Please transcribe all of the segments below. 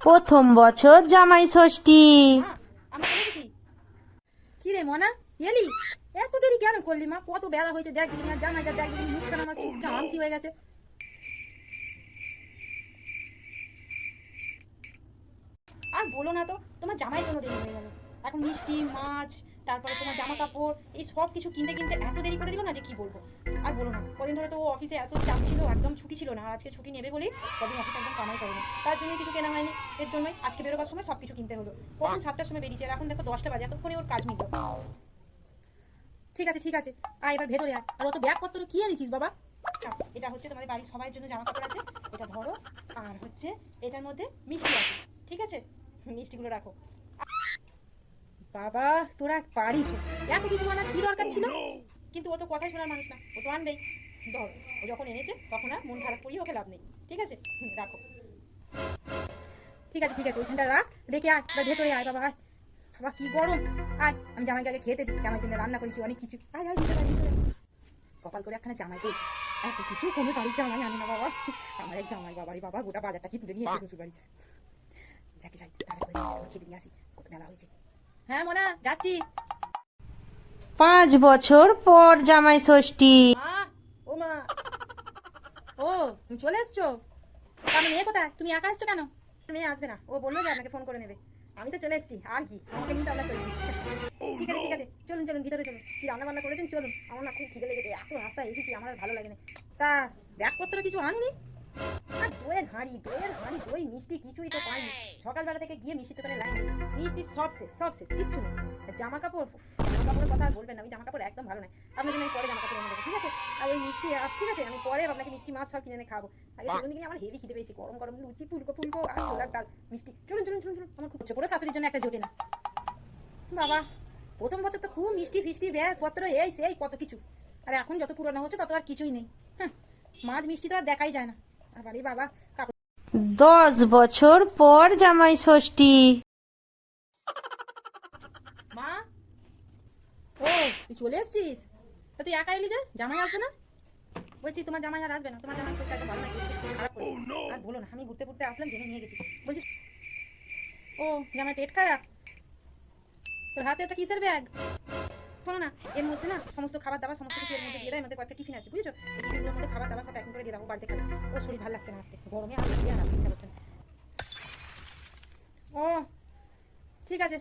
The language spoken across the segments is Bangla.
প্রথম বছর জামাই ষষ্ঠী। কি রে মনা? এলি? এত দেরি কেন করলি মা? কত বেলা হয়েছে? দেখ দিদি জামাইটা দেখ দিদি মুখখানা আমার সুখে হামসি হয়ে গেছে। আর বলো না তো, তোমার জামাই কোনো দেরি হয়ে গেল। এখন মিষ্টি, মাছ, তারপরে তোমার জামা কাপড় এই সব কিছু কিনতে কিনতে এত দেরি করে দিল না যে কি বলব? বলো না কদিন ধরে তো ও অফিসে এত চাপ ছিল একদম ছুটি ছিল না আর আজকে ছুটি নেবে বলেই কদিন অফিসে একদম কামাই করেনি তার জন্যই কিছু কেনা হয়নি এর জন্যই আজকে বেরোবার সময় সব কিছু কিনতে হলো। কখন সাতটার সময় বেরিয়েছে আর এখন দেখো দশটা বাজে এতক্ষণে ওর কাজ মিলল ঠিক আছে ঠিক আছে আয় এবার ভেতরে আয়। আর অত ব্যাগপত্র কি আনিছিস বাবা? এটা হচ্ছে তোমাদের বাড়ির সবার জন্য জামা কাপড় আছে এটা ধরো আর হচ্ছে এটার মধ্যে মিষ্টি আছে ঠিক আছে? মিষ্টিগুলো রাখো। বাবা তোরা পারিস। এত কিছু আনার কি দরকার ছিল? কিন্তু ও তো কথাই শোনার মানুষ না, ও তো আনবেই। ধর, ও যখন এনেছে, তখন আর মন খারাপ করিয়ে ওকে লাভ নেই, ঠিক আছে? রাখো। ঠিক আছে ঠিক আছে, ওইখানটা রাখ, রেখে আয়, এবার ভেতরে আয়, বাবা আয়। বাবা, কি গরম। আয়, আমি জামাইকে আগে খেতে দিই জামাই জন্য রান্না করেছি, অনেক কিছু। আয় আয়, ভিতরে ভিতরে কপাল করে একখানে জামাই পেয়েছি। এত কিছু কোনো বাড়ির জামাই আনে না, বাবা। আমার এক জামাই বাবারই বাবা, গোটা বাজারটা কি তুলে নিয়ে এসে শ্বশুর বাড়ি যাকে যাই খেতে নিয়ে আসি, কত বেলা হয়েছে। হ্যাঁ মোনা, যাচ্ছি। পাঁচ বছর পর জামাই ষষ্ঠী। ও মা। ও, তুমি চলে এসছো? তাহলে মেয়ে কোথায়? তুমি একা এসছো কেন? মেয়ে আসবে না। ও বলল যে আপনাকে ফোন করে নেবে। আমি তো চলে এসেছি। আর কি? আমাকে নিতে আপনার সত্যি ঠিক আছে ঠিক আছে। চলুন চলুন, ভিতরে চলুন। কি রান্না বান্না করেছেন? চলুন। আমার না খুব খিদে লেগেছে। এত রাস্তায় এসেছি, আমার ভালো লাগে না। তা, ব্যাগপত্র কিছু আনুনি? আর দইয়ের হাঁড়ি দইয়ের হাঁড়ি দই মিষ্টি কিছুই তো পাইনি। সকালবেলা থেকে গিয়ে দোকানে লাইন দিয়েছি। মিষ্টি সব শেষ সব শেষ কিচ্ছু নেই। জামা কাপড় জামা কাপড়ের কথা আর বলবেন না আমি জামা কাপড় একদম ভালো নয়। আমি পরে জামা কাপড় এনে দেবো ঠিক আছে? আর ওই মিষ্টি ঠিক আছে আমি পরে আপনাকে মিষ্টি মাছ সব কিনে এনে খাব। আগে চলুন দিকে আমার হেভি খিদে পেয়েছি। গরম গরম লুচি ফুলকো ফুলকো আর ছোলার ডাল। মিষ্টি চলুন চলুন চলুন চলুন আমার খুব ছোট শাশুড়ির জন্য একটা জোটে না। বাবা প্রথম বছর তো খুব মিষ্টি ফিষ্টি ব্যাগ পত্র এই সেই কত কিছু। আর এখন যত পুরনো হচ্ছে তত আর কিছুই নেই। হ্যাঁ মাছ মিষ্টি তো আর দেখাই যায় না। আবার বাবা কাপড় দশ বছর পর জামাই ষষ্ঠী। মা? ও তুই চলে এসছিস? তা তুই একা এলি যে? জামাই আসবে না? বলছি তোমার জামাই আর আসবে না। তোমার জামাই শরীরটা ভালো খারাপ করেছে। আর বলো না আমি ঘুরতে ঘুরতে আসলাম জেনে নিয়ে গেছি। বলছি ও জামাই পেট খারাপ? তোর হাতে একটা কিসের ব্যাগ? শোনো না, এর মধ্যে না সমস্ত খাবার দাবার, সমস্ত কিছু এর মধ্যে দিয়ে দেয় এর মধ্যে কয়েকটা টিফিন আছে, বুঝেছ? টিফিনগুলোর মধ্যে খাবার দাবার সব প্যাকিং করে দিয়ে দেবো বাড়িতে খাবে। ও শরীর ভালো লাগছে না আসতে গরমে বেশি আর আসতে ইচ্ছা করছে না। ও, ঠিক আছে।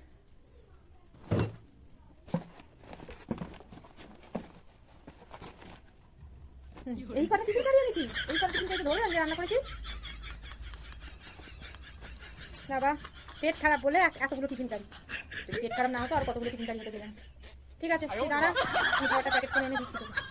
এই কটা টিফিন কারি এনেছি এই কটা টিফিন কারি ধরে আমি রান্না করেছি। বাবা, পেট খারাপ বলে এতগুলো টিফিন কারি পেট খারাপ না হতো আর কতগুলো টিফিন কারি হতে গেলাম ঠিক আছে তুই দাঁড়া আমি ছয়টা প্যাকেট করে এনে দিচ্ছি তোকে।